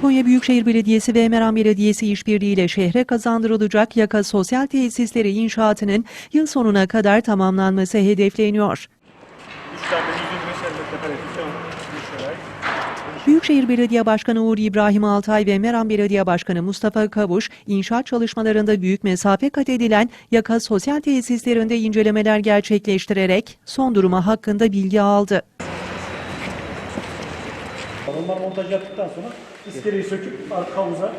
Konya Büyükşehir Belediyesi ve Meram Belediyesi işbirliğiyle şehre kazandırılacak yaka sosyal tesisleri inşaatının yıl sonuna kadar tamamlanması hedefleniyor. 3 tane 125 metrekare dükkan. Büyükşehir'e ait. Büyükşehir Belediye Başkanı Uğur İbrahim Altay ve Meram Belediye Başkanı Mustafa Kavuş, inşaat çalışmalarında büyük mesafe kat edilen yaka sosyal tesislerinde incelemeler gerçekleştirerek son durumu hakkında bilgi aldı. Onlar montaj yaptıktan sonra iskeleyi söküp arka havuza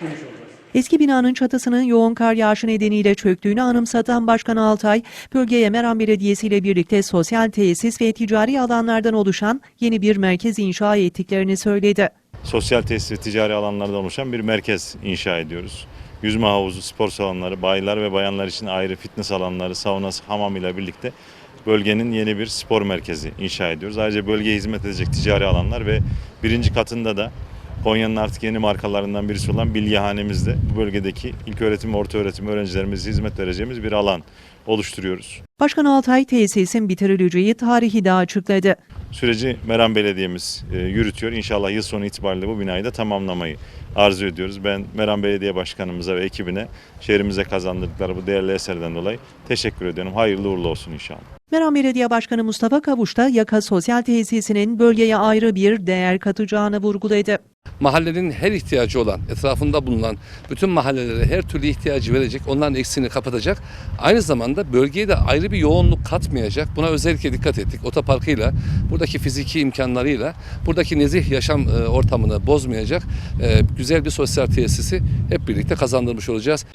girmiş olacağız. Eski binanın çatısının yoğun kar yağışı nedeniyle çöktüğünü anımsatan Başkan Altay, bölgeye Meram Belediyesi ile birlikte sosyal tesis ve ticari alanlardan oluşan yeni bir merkez inşa ettiklerini söyledi. sosyal tesis ve ticari alanlardan oluşan bir merkez inşa ediyoruz. Yüzme havuzu, spor salonları, baylar ve bayanlar için ayrı fitness alanları, saunası, hamam ile birlikte bölgenin yeni bir spor merkezi inşa ediyoruz. Ayrıca bölgeye hizmet edecek ticari alanlar ve birinci katında da Konya'nın artık yeni markalarından birisi olan Bilgehanemizde bu bölgedeki ilk öğretim ve orta öğretim öğrencilerimize hizmet vereceğimiz bir alan oluşturuyoruz. Başkan Altay tesisin bitirileceği tarihi de açıkladı. Süreci Meram Belediye'miz e, yürütüyor. İnşallah yıl sonu itibariyle bu binayı da tamamlamayı arzu ediyoruz. Ben Meram Belediye Başkanımıza ve ekibine şehrimize kazandırdıkları bu değerli eserden dolayı teşekkür ediyorum. Hayırlı uğurlu olsun inşallah. Meram Belediye Başkanı Mustafa Kavuş da Yaka Sosyal Tesisi'nin bölgeye ayrı bir değer katacağını vurguladı. mahallenin her ihtiyacı olan, etrafında bulunan bütün mahallelere her türlü ihtiyacı verecek, onların eksiğini kapatacak. Aynı zamanda bölgeye de ayrı bir yoğunluk katmayacak. Buna özellikle dikkat ettik. Otoparkıyla, buradaki fiziki imkanlarıyla, buradaki nezih yaşam e, ortamını bozmayacak e, güzel bir sosyal tesisi hep birlikte kazandırmış olacağız.